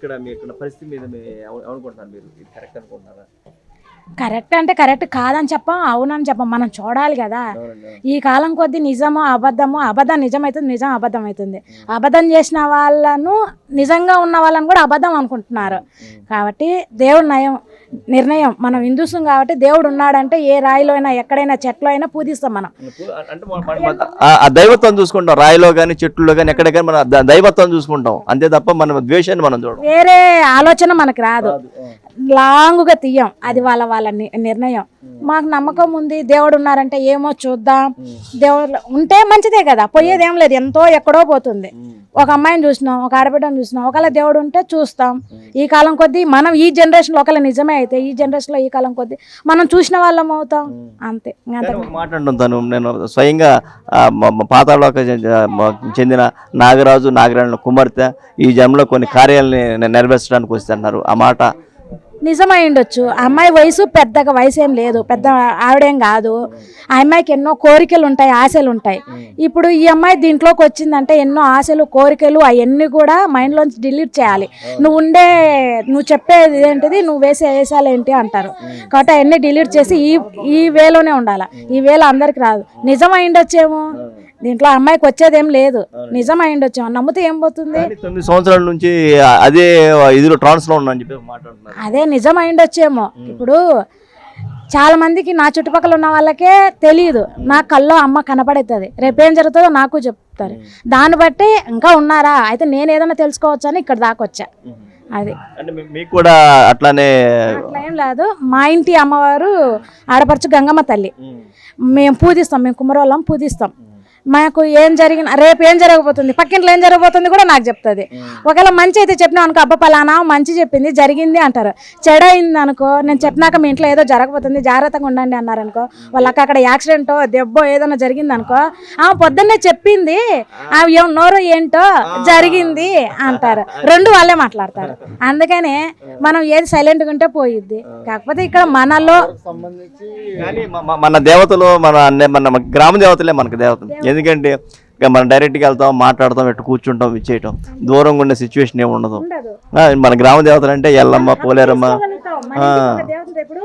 ఇక్కడ మీ ఇక్కడ పరిస్థితి మీద ఏమనుకుంటున్నారు మీరు? ఇది కరెక్ట్ అనుకుంటున్నారా? కరెక్ట్ అంటే కరెక్ట్ కాదని చెప్పం అవునని చెప్పం. మనం చూడాలి కదా. ఈ కాలం కొద్దీ నిజము అబద్ధము అబద్ధం నిజం అవుతుంది నిజం అబద్ధం అవుతుంది అబద్ధం చేసిన వాళ్ళను నిజంగా ఉన్న వాళ్ళని కూడా అబద్ధం అనుకుంటున్నారు. కాబట్టి దేవుడు నయం. నిర్ణయం. మనం హిందూసం కాబట్టి దేవుడు ఉన్నాడంటే ఏ రాయిలో అయినా ఎక్కడైనా చెట్లో అయినా పూజిస్తాం మనం. ఆ- దైవత్వం చూసుకుంటాం. రాయిలో కానీ చెట్టులో కానీ ఎక్కడ కానీ మన దైవత్వం చూసుకుంటాం. అంతే తప్ప మనం ద్వేషాన్ని మనం చూడం వేరే ఆలోచన మనకు రాదు. లాంగుగా తీయం. అది వాళ్ళ వాళ్ళ ని- నిర్ణయం. మాకు నమ్మకం ఉంది దేవుడు ఉన్నారంటే ఏమో చూద్దాం. దేవుడు ఉంటే మంచిదే కదా పోయేది ఏం లేదు ఎంతో ఎక్కడో పోతుంది. ఒక అమ్మాయిని చూసినాం ఒక ఆడబిడ్డను చూసినాం ఒకవేళ దేవుడు ఉంటే చూస్తాం. ఈ కాలం కొద్దీ మనం ఈ జనరేషన్లో ఒకవేళ నిజమే అయితే ఈ జనరేషన్లో ఈ కాలం కొద్దీ మనం చూసిన వాళ్ళం అవుతాం. అంతే ఇంకా అంతకు కానీ ఒక మాట అంటాను తను నేను స్వయంగా పాతాళలోక చెందిన- నాగరాజు నాగరాజుల కుమార్తె ఈ జన్మలో కొన్ని కార్యాలని నె- నెరవేర్చడానికి వస్తున్నారు. ఆ మాట నిజమై ఉండొచ్చు ఆ అమ్మాయి వయసు పెద్దగా వయసు ఏం లేదు. పెద్ద ఆవిడేం కాదు. ఆ అమ్మాయికి ఎన్నో కోరికలు ఉంటాయి ఆశలు ఉంటాయి ఇప్పుడు ఈ అమ్మాయి దీంట్లోకి వచ్చిందంటే ఎన్నో ఆశలు కోరికలు అవన్నీ కూడా మైండ్లోంచి డిలీట్ చేయాలి. నువ్వు ఉండే నువ్వు చెప్పేది ఏంటిది? నువ్వు వేసే వేసాలు ఏంటి అంటారు కాబట్టి అవన్నీ డిలీట్ చేసి ఈ ఈ వేలోనే ఉండాలి. ఈ వేలో అందరికి రాదు. నిజమై ఉండొచ్చేమో దీంట్లో అమ్మాయికి వచ్చేది ఏం లేదు నిజమై ఉండొచ్చేమో నమ్మితే ఏం పోతుంది? తొమ్మిది సంవత్సరాల నుంచి అదే ఇదిలో ట్రాన్స్లో ఉన్నా అని చెప్పి మాట్లాడుతున్నారు అదే నిజం అయిండొచ్చేమో ఇప్పుడు చాలా మందికి నా చుట్టుపక్కల ఉన్న వాళ్ళకే తెలియదు నా కల్లో అమ్మ కనపడుతుంది రేపేం జరుగుతుందో నాకు చెప్తారు. దాన్ని బట్టి ఇంకా ఉన్నారా? అయితే నేను ఏదైనా తెలుసుకోవచ్చు అని ఇక్కడ దాకా వచ్చా. అది. అంటే మీకు కూడా అట్లానే అట్లా ఏం లేదు. మా ఇంటి అమ్మవారు ఆడపడుచు గంగమ్మ తల్లి. మేము పూజిస్తాం. మేము కుమరోళ్ళం పూజిస్తాం. మాకు ఏం జరిగిన రేపు ఏం జరగబోతుంది? పక్కింట్లో ఏం జరగబోతుంది కూడా నాకు చెప్తుంది. ఒకవేళ మంచి అయితే చెప్పినా అనుకో అబ్బా పలానా మంచి చెప్పింది జరిగింది అంటారు. చెడు అయింది అనుకో నేను చెప్పినాక మీ ఇంట్లో ఏదో జరగబోతుంది జాగ్రత్తగా ఉండండి అన్నారు అనుకో వాళ్ళకి అక్కడ యాక్సిడెంటో దెబ్బో ఏదైనా జరిగింది అనుకో ఆ పొద్దున్నే చెప్పింది. ఆ ఎవ- నోరు ఏంటో జరిగింది అంటారు. రెండు వాళ్ళే మాట్లాడతారు. అందుకనే మనం ఏది సైలెంట్గా ఉంటే పోయిద్ది. కాకపోతే ఇక్కడ మనలో మన దేవతలు మన అన్న- మన గ్రామ దేవతలే మనకు దేవతలు ఎందుకంటే ఇక మనం డైరెక్ట్గా వెళ్తాం మాట్లాడతాం ఎట్టు కూర్చుంటాం ఇచ్చేయటం దూరంగా ఉండే సిచ్యువేషన్ ఏమి ఉండదు. మన గ్రామ దేవతలు అంటే ఎల్లమ్మ పోలేరమ్మ. చేసుకోగలుగుతాం. మన ఇంటికి ఒక దేవత ఉంటే ఇప్పుడు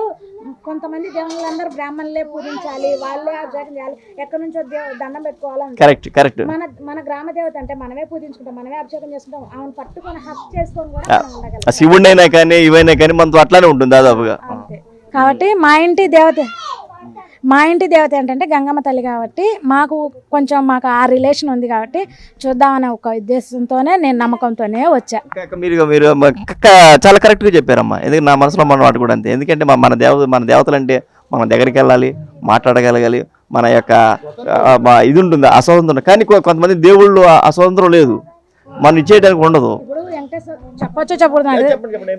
కొంతమంది దేవుళ్ళందరూ బ్రాహ్మణులే పూజించాలి వాళ్ళే అభిషేకం చేయాలి. ఎక్కడి నుంచో దండం పెట్టుకోవాలని కరెక్ట్ కరెక్ట్ మన మన గ్రామ దేవత అంటే మనమే పూజించుకుంటాం మనమే అభిషేకం చేసుకుంటాం. ఆమెను పట్టుకొని హక్ చేసుకొని కూడా మనం ఉండగలం శివుడైనా కానీ ఇవైనా కానీ మనతో అట్లానే ఉంటుంది దాదాపుగా. కాబట్టి మా ఇంటి దేవత మా ఇంటి దేవత ఏంటంటే గంగమ్మ తల్లి కాబట్టి మాకు కొంచెం మాకు ఆ రిలేషన్ ఉంది కాబట్టి చూద్దామనే ఒక ఉద్దేశంతోనే నేను నమ్మకంతోనే వచ్చా. మీరు మీరు చాలా కరెక్ట్గా చెప్పారమ్మా. ఎందుకంటే నా మనసులో మన వాటి కూడా అంతే. ఎందుకంటే మన దేవత మన దేవతలు అంటే మన దగ్గరికి వెళ్ళాలి మాట్లాడగలగాలి మన యొక్క ఇది ఉంటుంది అస్వతంత్రం కానీ కొంతమంది దేవుళ్ళు ఆ అస్వతంత్రం లేదు. మనం ఇచ్చేయడానికి ఉండదు. చెప్పొచ్చో చెప్పకూడదు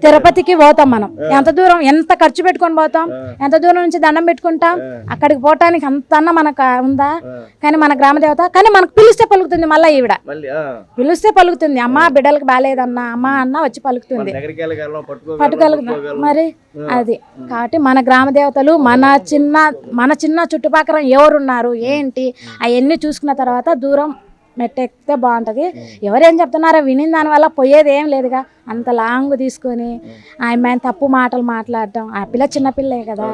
తిరుపతికి పోతాం మనం. ఎంత దూరం ఎంత ఖర్చు పెట్టుకొని పోతాం? ఎంత దూరం నుంచి దండం పెట్టుకుంటాం? అక్కడికి పోవటానికి అంత అన్న మనకు ఉందా? కానీ మన గ్రామ దేవత కానీ మనకు పిలిస్తే పలుకుతుంది మళ్ళీ ఈవిడ. మళ్ళీ పిలిస్తే పలుకుతుంది అమ్మ బిడ్డలకు బాగాలేదన్న అమ్మ అన్న వచ్చి పలుకుతుంది. పట్టుకోగలుగుతాం మరి అది. కాబట్టి మన గ్రామ దేవతలు మన చిన్న మన చిన్న చుట్టుపక్కల ఎవరున్నారు ఏంటి? అవన్నీ చూసుకున్న తర్వాత దూరం మెట్టెక్కితే బాగుంటుంది. ఎవరేం చెప్తున్నారో విని దానివల్ల పోయేది ఏం లేదుగా. అంత లాంగ్ తీసుకొని ఆ అమ్మాయిని తప్పు మాటలు మాట్లాడటం. ఆ పిల్ల చిన్నపిల్లే కదా.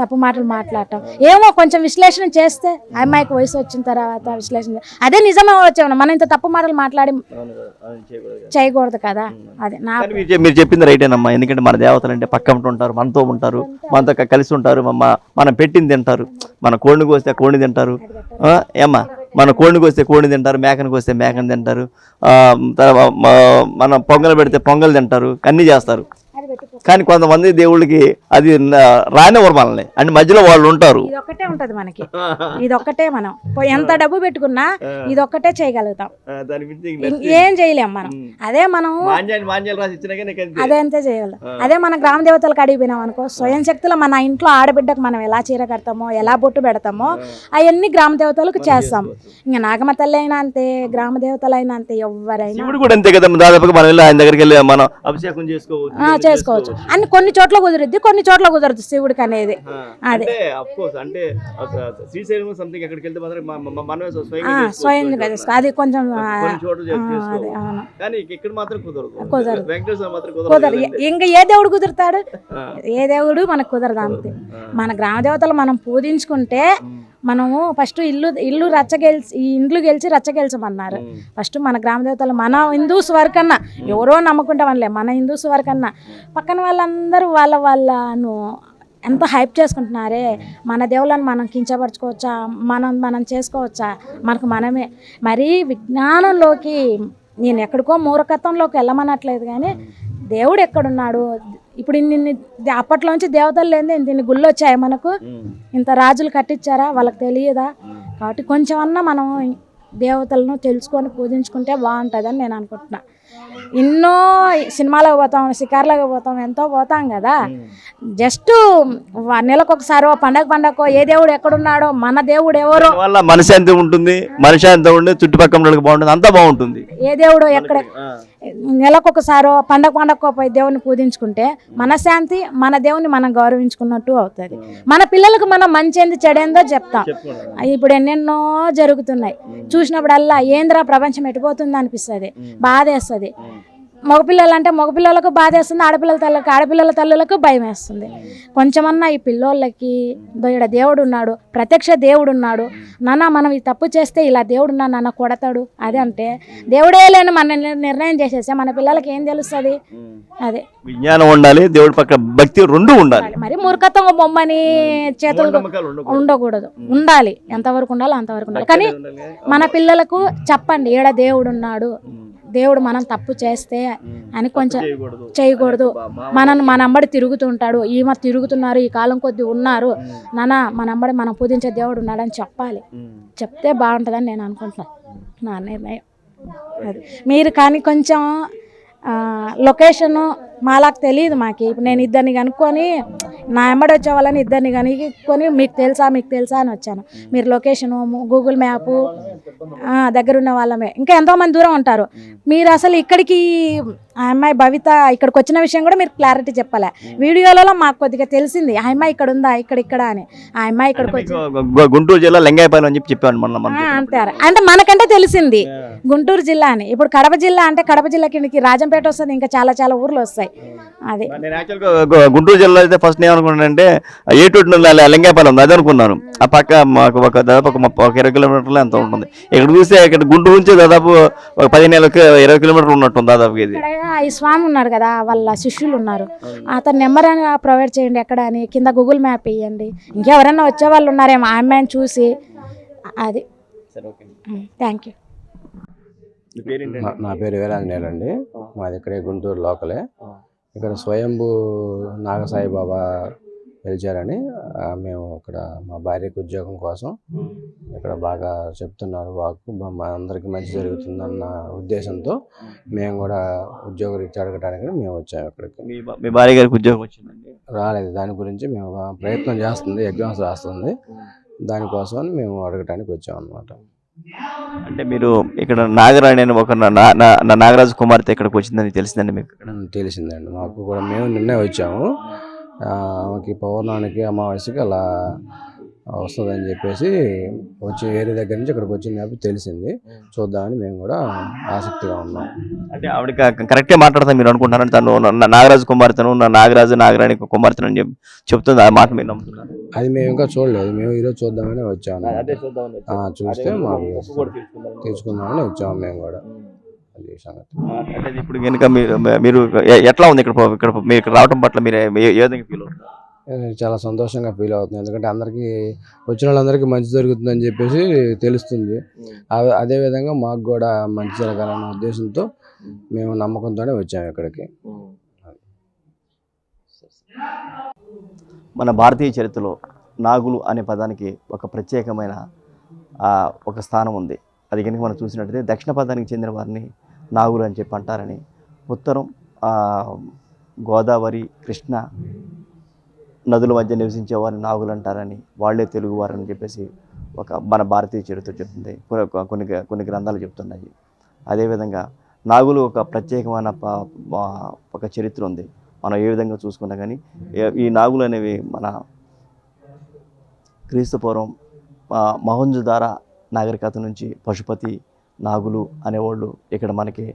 తప్పు మాటలు మాట్లాడటం. ఏమో కొంచెం విశ్లేషణ చేస్తే ఆ అమ్మాయికి వయసు వచ్చిన తర్వాత విశ్లేషణ అదే నిజమే వచ్చాము మనం ఇంత తప్పు మాటలు మాట్లాడి చేయకూడదు కదా. అది నా మీరు చెప్- మీరు చెప్పింది రైటేనమ్మా ఎందుకంటే మన దేవతలు అంటే పక్క ఉంటారు మనతో ఉంటారు మనతో కలిసి ఉంటారు మన మనం పెట్టింది తింటారు. మన కోడిని కోస్తే కోడిని తింటారు. ఏమ్మా? మన కోడిని కోస్తే కోడిని తింటారు మేకని కోస్తే మేకని తింటారు ఆ, మన పొంగల్ పెడితే పొంగల్ తింటారు అన్నీ చేస్తారు. కానీ కొంతమంది దేవుళ్ళకి అది న- రానివ్వరు మనల్ని. అంటే మధ్యలో వాళ్ళు ఉంటారు. ఇది ఒక్కటే ఉంటది మనకి. ఇది ఒక్కటే మనం ఎంత డబ్బు పెట్టుకున్నా ఇది ఒక్కటే చేయగలుగుతాం. ఏం చేయలేం మనం. అదే మనం అదే అంతే చేయగలం. అదే మన గ్రామ దేవతలకు అడిగిపోయినాం అనుకో స్వయం శక్తులు మన ఇంట్లో ఆడబిడ్డకు మనం ఎలా చీర కడతామో ఎలా బొట్టు పెడతామో అవన్నీ గ్రామ దేవతలకు చేస్తాం. ఇంకా నాగమ తల్లి అయినా అంతే గ్రామ దేవతలైనా అంతే ఎవరైనా శివుడు కూడా అంతే కదా దాదాపుగా మనం వెళ్ళి ఆయన దగ్గరికి వెళ్ళి మనం అభిషేకం చేసుకోవచ్చు చేసుకోవచ్చు. అన్ని కొన్ని చోట్ల కుదురుద్ది కొన్ని చోట్ల కుదరదు శివుడికి అనేది. అదే. అంటే శ్రీశైలం సంథింగ్ వెళ్తే మాత్రం స్వయంగా అది కొంచెం కానీ ఇక్కడ మాత్రం కుదరదు. కుదరదు. ఇంకా ఏ దేవుడు కుదురుతాడు. ఏ దేవుడు మనకు కుదరదు అంతే. మన గ్రామ దేవతలు మనం పూజించుకుంటే మనము ఫస్ట్ ఇల్లు ఇల్లు రచ్చగెలిచి ఈ ఇండ్లు గెలిచి రచ్చగెలిచమన్నారు ఫస్ట్ మన గ్రామ దేవతలు మన హిందూస్ వరకన్నా ఎవరో నమ్ముకుంటే వాళ్ళే మన హిందూస్ వరకన్నా పక్కన వాళ్ళందరూ వాళ్ళ వాళ్ళను ఎంత హైప్ చేసుకుంటున్నారే? మన దేవుళ్ళని మనం కించపరచుకోవచ్చా? మనం మనం చేసుకోవచ్చా? మనకు మనమే. మరీ విజ్ఞానంలోకి నేను ఎక్కడికో మూర్ఖత్వంలోకి వెళ్ళమనట్లేదు కానీ దేవుడు ఎక్కడున్నాడు? ఇప్పుడు ఇన్ని అప్పట్లోంచి దేవతలు లేని దీన్ని ఇన్ని గుళ్ళు వచ్చాయి మనకు. ఇంత రాజులు కట్టించారా? వాళ్ళకి తెలియదా? కాబట్టి కొంచెం అన్నా మనం దేవతలను తెలుసుకొని పూజించుకుంటే బాగుంటుందని నేను అనుకుంటున్నా. ఎన్నో సినిమాలకు పోతాం షికార్లకు పోతాం ఎంతో పోతాం కదా. జస్ట్ నెలకు ఒకసారి పండగ పండగకో ఏ దేవుడు ఎక్కడున్నాడో మన దేవుడు ఎవరో వల్ల మనశాంతి ఉంటుంది మనశాంతి ఉండి చుట్టుపక్కల బాగుంటుంది అంతా బాగుంటుంది. ఏ దేవుడు ఎక్కడ నెలకొకసారో పండగ పండగకో పోయి దేవుని పూజించుకుంటే మన శాంతి మన దేవుని మనం గౌరవించుకున్నట్టు అవుతుంది. మన పిల్లలకు మనం మంచేంది చెడేందో చెప్తాం. ఇప్పుడు ఎన్నెన్నో జరుగుతున్నాయి. చూసినప్పుడల్లా ఏంద్రా ప్రపంచం ఎటుపోతుంది అనిపిస్తుంది బాధేస్తుంది. మగపిల్లలు అంటే మగపిల్లలకు బాధ వేస్తుంది ఆడపిల్లల తల్లికి ఆడపిల్లల తల్లులకు భయం వేస్తుంది కొంచెమన్నా ఈ పిల్లోళ్ళకి ఈడ దేవుడు ఉన్నాడు ప్రత్యక్ష దేవుడు ఉన్నాడు నాన్న మనం ఈ తప్పు చేస్తే ఇలా దేవుడు ఉన్నాడు నాన్న కొడతాడు అదే అంటే దేవుడే లేని మన నిర్- నిర్ణయం చేసేస్తే మన పిల్లలకి ఏం తెలుస్తుంది? అదే. విజ్ఞానం ఉండాలి దేవుడి పక్కన భక్తి రెండు ఉండాలి. మరి మూర్ఖత్వం బొమ్మని చేతులు ఉండకూడదు. ఉండకూడదు. ఉండాలి. ఎంతవరకు ఉండాలో అంతవరకు ఉండాలి. కానీ మన పిల్లలకు చెప్పండి ఈడ దేవుడు ఉన్నాడు దేవుడు మనం తప్పు చేస్తే అని కొంచెం చేయకూడదు. మనల్ని మన అంబడి తిరుగుతుంటాడు. ఈమె తిరుగుతున్నారు ఈ కాలం కొద్ది ఉన్నారు. నాన్న మన అంబడి మనం పూజించే దేవుడు ఉన్నాడని చెప్పాలి. చెప్తే బాగుంటుందని నేను అనుకుంటున్నాను. నా నిర్ణయం. అది మీరు కానీ కొంచెం లొకేషను మాలాకు తెలియదు మాకు. ఇప్పుడు నేను ఇద్దరిని కనుక్కొని నా ఎంబడి వచ్చే వాళ్ళని ఇద్దరిని కనుక్కొని మీకు తెలుసా మీకు తెలుసా అని వచ్చాను. మీరు లొకేషను గూగుల్ మ్యాపు ఆ, దగ్గర ఉన్న వాళ్ళమే. ఇంకా ఎంతోమంది దూరం ఉంటారు. మీరు అసలు ఇక్కడికి ఆ అమ్మాయి భవిత ఇక్కడికి వచ్చిన విషయం కూడా మీరు క్లారిటీ చెప్పలే? వీడియోలలో మాకు కొద్దిగా తెలిసింది ఆ అమ్మాయి ఇక్కడ ఉందా? ఇక్కడ ఇక్కడ అని. ఆ అమ్మాయి ఇక్కడికి వచ్చి గుంటూరు జిల్లా లింగాయపాలెం అని చెప్పి చెప్పాను అంటారు అంటే మనకంటే తెలిసింది గుంటూరు జిల్లా అని. ఇప్పుడు కడప జిల్లా అంటే కడప జిల్లా కిందకి రాజంపేట వస్తుంది ఇంకా చాలా చాలా ఊర్లు వస్తాయి. అది. నేను యాక్చువల్గా గుంటూరు జిల్లా అయితే ఫస్ట్ నేను అనుకున్నానంటే ఏటూటి లింగాయపాలెం ఉంది అది అనుకున్నాను. ఆ పక్క మాకు ఒక దాదాపు ఒక ఇరవై కిలోమీటర్లు ఎంత ఉంటుంది. ఇక్కడ చూస్తే ఇక్కడ గుంటూరు నుంచి దాదాపు ఒక పదిహేను ఇరవై కిలోమీటర్లు ఉన్నట్టుంది దాదాపు ఇది. ఈ స్వామి ఉన్నాడు కదా వాళ్ళ శిష్యులు ఉన్నారు. అతని నెంబర్ అని ప్రొవైడ్ చేయండి ఎక్కడ అని కింద గూగుల్ మ్యాప్ ఇవ్వండి ఇంకెవరైనా వచ్చే వాళ్ళు ఉన్నారేమో ఆ అమ్మాయిని చూసి అది. థ్యాంక్ యూ నా- పేరు వీరాంజనేయులు అండి మాది ఇక్కడే గుంటూరు లోకలే. ఇక్కడ స్వయంభూ నాగసాయి బాబా పిలిచారని మేము ఇక్కడ మా భార్యకు ఉద్యోగం కోసం ఇక్కడ బాగా చెప్తున్నారు వాకు మా- అందరికీ మంచి జరుగుతుందన్న ఉద్దేశంతో మేము కూడా ఉద్యోగ రీత్యా అడగడానికి మేము వచ్చాము ఇక్కడికి. మీ భార్య గారికి ఉద్యోగం వచ్చిందండి? రాలేదు. దాని గురించి మేము ప్రయత్నం చేస్తుంది ఎగ్జామ్స్ రాస్తుంది. దానికోసం మేము అడగటానికి వచ్చాం అనమాట అంటే మీరు ఇక్కడ నాగరాణి అని ఒక నా- నా- నా- నా నాగరాజు కుమార్తె ఇక్కడికి వచ్చిందని తెలిసిందండి మీకు? ఇక్కడ తెలిసిందండి. మాకు కూడా మేము నిన్నే వచ్చాము. ఆమెకి పౌర్ణానికి అమావాస్యకి అలా వస్తుందని చెప్పేసి వచ్చి వేరే దగ్గర నుంచి ఇక్కడికి వచ్చింది కాబట్టి తెలిసింది. చూద్దామని మేము కూడా ఆసక్తిగా ఉన్నాం. అంటే ఆవిడ కరెక్టే మాట్లాడతా మీరు అనుకుంటున్నారని తను నాగరాజు కుమార్తెను నా నాగరాజు నాగరాణి కుమార్తెను అని చెప్పి చెప్తుంది. ఆ మాట మీరు నమ్ముతున్నారు? అది మేము ఇంకా చూడలేదు. మేము ఈరోజు చూద్దామని వచ్చాము. చూస్తే మాకు తీసుకుందామని వచ్చాము మేము కూడా. అది సంగతి. అంటే ఇప్పుడు కనుక మీరు మీరు ఎట్లా ఉంది ఇక్కడ ఇక్కడ మీరు ఇక్కడ రావడం పట్ల మీరు ఏ విధంగా ఫీల్ అవుతున్నారు? నేను చాలా సంతోషంగా ఫీల్ అవుతుంది ఎందుకంటే అందరికీ వచ్చిన వాళ్ళందరికీ మంచి జరుగుతుందని చెప్పేసి తెలుస్తుంది. అదేవిధంగా మాకు కూడా మంచి జరగాలన్న ఉద్దేశంతో మేము నమ్మకంతోనే వచ్చాము ఇక్కడికి. మన భారతీయ చరిత్రలో నాగులు అనే పదానికి ఒక ప్రత్యేకమైన ఒక స్థానం ఉంది. అది కనుక మనం చూసినట్టయితే దక్షిణ పదానికి చెందిన వారిని నాగులు అని చెప్పి అంటారని ఉత్తరం గోదావరి కృష్ణ నదుల మధ్య నివసించే వారిని నాగులు అంటారని వాళ్ళే తెలుగువారని చెప్పేసి ఒక మన భారతీయ చరిత్ర చెప్తుంది. కొన్ని కొన్ని కొన్ని గ్రంథాలు చెప్తున్నాయి. అదేవిధంగా నాగులు ఒక ప్రత్యేకమైన ప- ఒక చరిత్ర ఉంది. మనం ఏ విధంగా చూసుకున్నా కానీ ఈ నాగులు అనేవి మన క్రీస్తుపూర్వం మహంజుదార నాగరికత నుంచి పశుపతి నాగులు అనేవాళ్ళు ఇక్కడ మనకి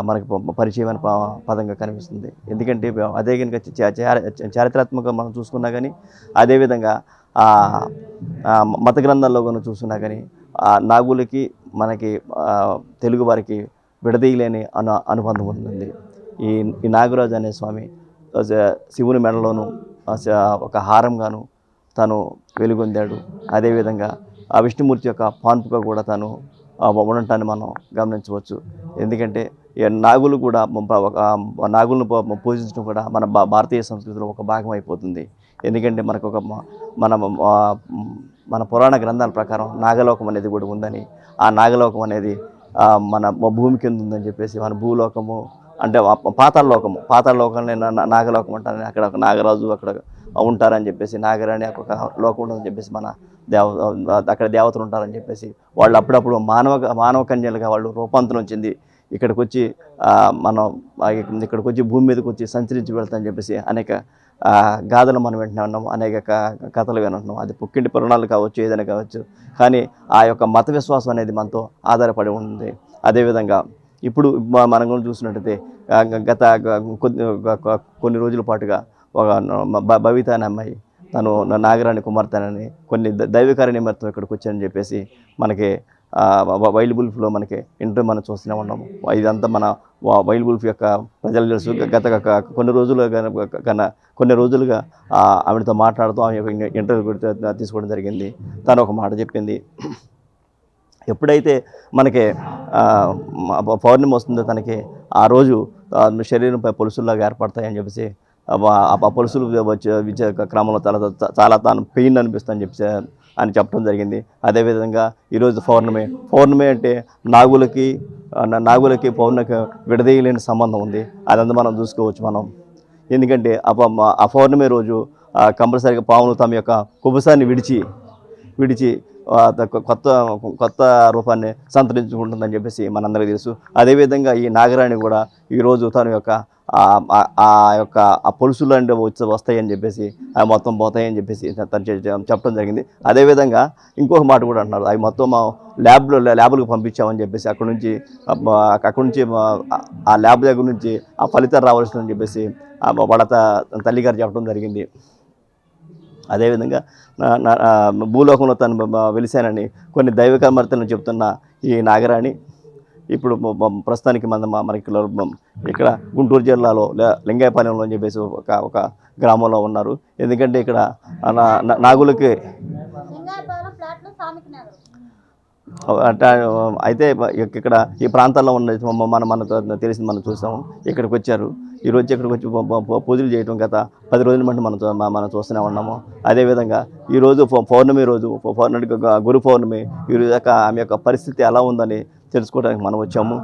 మనకు పరిచయమైన ప- పదంగా కనిపిస్తుంది. ఎందుకంటే అదే కనుక చ- చారిత్రాత్మకంగా మనం చూసుకున్నా కానీ అదేవిధంగా మత గ్రంథాల్లో కనుక చూసుకున్నా కానీ ఆ నాగులకి మనకి తెలుగు వారికి విడదీయలేని అను అనుబంధం ఉంటుంది. ఈ ఈ నాగరాజు అనే స్వామి శివుని మెడలోను ఒక హారంగాను తను వెలుగొందాడు. అదేవిధంగా ఆ విష్ణుమూర్తి యొక్క పాన్పుగా కూడా తను ఉండటాన్ని మనం గమనించవచ్చు. ఎందుకంటే నాగులు కూడా ఒక నాగులను పూజించడం కూడా మన భారతీయ సంస్కృతిలో ఒక భాగం అయిపోతుంది. ఎందుకంటే మనకు ఒక మన మన పురాణ గ్రంథాల ప్రకారం నాగలోకం అనేది కూడా ఉందని ఆ నాగలోకం అనేది మన భూమి కింద ఉందని చెప్పేసి మన భూలోకము అంటే ఆ పాతాళ నా- నాగలోకం అంటారని అక్కడ ఒక నాగరాజు అక్కడ ఉంటారని చెప్పేసి నాగరాణి ఒక లోకం ఉంటుందని చెప్పేసి మన దేవ అక్కడ దేవతలు ఉంటారని చెప్పేసి వాళ్ళు అప్పుడప్పుడు మానవ మానవ కన్యలుగా వాళ్ళు రూపాంతరం చెంది ఇక్కడికి వచ్చి మనం ఇక్కడికి వచ్చి భూమి మీదకి వచ్చి సంచరించి వెళ్తామని చెప్పేసి అనేక గాథలు మనం వింటూనే ఉన్నాం అనేక కథలు వింటున్నాం అది పుక్కింటి పురాణాలు కావచ్చు ఏదైనా కావచ్చు. కానీ ఆ యొక్క మత విశ్వాసం అనేది మనతో ఆధారపడి ఉంది. అదేవిధంగా ఇప్పుడు మనం కూడా చూసినట్టయితే గత కొన్ని కొన్ని రోజుల పాటుగా ఒక బ- భవిత అనే అమ్మాయి తను నాగరాణి కుమార్తెనని కొన్ని దైవకారి నిమిత్తం ఇక్కడికి వచ్చానని చెప్పేసి మనకి వైల్డ్ బుల్ఫ్లో మనకి ఇంటర్ మనం చూస్తూనే ఉన్నాము. ఇదంతా మన వైల్డ్ బుల్ఫ్ యొక్క ప్రజలు తెలుసు. గత కొన్ని రోజులుగా గన- కన్నా కొన్ని రోజులుగా ఆమెతో ఆవిడతో మాట్లాడుతూ ఆమె యొక్క ఇంటర్వ్యూ కూడా తీసుకోవడం జరిగింది. తను ఒక మాట చెప్పింది. ఎప్పుడైతే మనకి పౌర్ణమి వస్తుందో తనకి ఆ రోజు శరీరంపై పొలుసుల్లాగా ఏర్పడతాయని చెప్పేసి ఆ పొలుసులు వచ్చే విద్య క్రమంలో చాలా చాలా తాను పెయిన్ అనిపిస్తుందని చెప్పేసి అని చెప్పడం జరిగింది. అదేవిధంగా ఈరోజు పౌర్ణమి పౌర్ణమి అంటే నాగులకి నాగులకి పౌర్ణకి విడదీయలేని సంబంధం ఉంది. అదంతా మనం చూసుకోవచ్చు మనం. ఎందుకంటే ఆ ఆ పౌర్ణమి రోజు కంపల్సరీగా పాములు తమ యొక్క కుబుసాన్ని విడిచి విడిచి కొత్త కొత్త రూపాన్ని సంతరించుకుంటుందని చెప్పేసి మనందరికీ తెలుసు. అదేవిధంగా ఈ నాగరాణి కూడా ఈరోజు తన యొక్క ఆ- యొక్క ఆ పొలుసులు అంటే వచ్చి వస్తాయని చెప్పేసి అవి మొత్తం పోతాయని చెప్పేసి తను చెప్పడం జరిగింది. అదేవిధంగా ఇంకొక మాట కూడా అంటున్నారు. అవి మొత్తం మా ల్యాబ్లో ల్యాబ్లకు పంపించామని చెప్పేసి అక్కడ నుంచి అక్కడ నుంచి ఆ ల్యాబ్ దగ్గర నుంచి ఆ ఫలితాలు రావాల్సిందని చెప్పేసి ఆ వాళ్ళ తల్లిగారు చెప్పడం జరిగింది. అదేవిధంగా నా- భూలోకంలో తను వెలిశానని కొన్ని దైవ చెప్తున్న ఈ నాగరాణి ఇప్పుడు ప్రస్తుతానికి మన మనకి ఇక్కడ గుంటూరు జిల్లాలో లే- లింగాయపాలెంలో అని చెప్పేసి ఒక ఒక గ్రామంలో ఉన్నారు. ఎందుకంటే ఇక్కడ నా- నాగులకి అయితే ఇక్కడ ఈ ప్రాంతాల్లో ఉన్న మనం మన మన తెలిసింది మనం చూసాము. ఇక్కడికి వచ్చారు. ఈరోజు ఇక్కడికి వచ్చి పూజలు చేయడం గత పది రోజుల మటు మనం మనం చూస్తూనే ఉన్నాము. అదేవిధంగా ఈరోజు పౌర్ణమి రోజు పౌర్ణమి గురు పౌర్ణమి ఈ రోజు యొక్క ఆమె యొక్క పరిస్థితి ఎలా ఉందని తెలుసుకోవడానికి మనం వచ్చాము.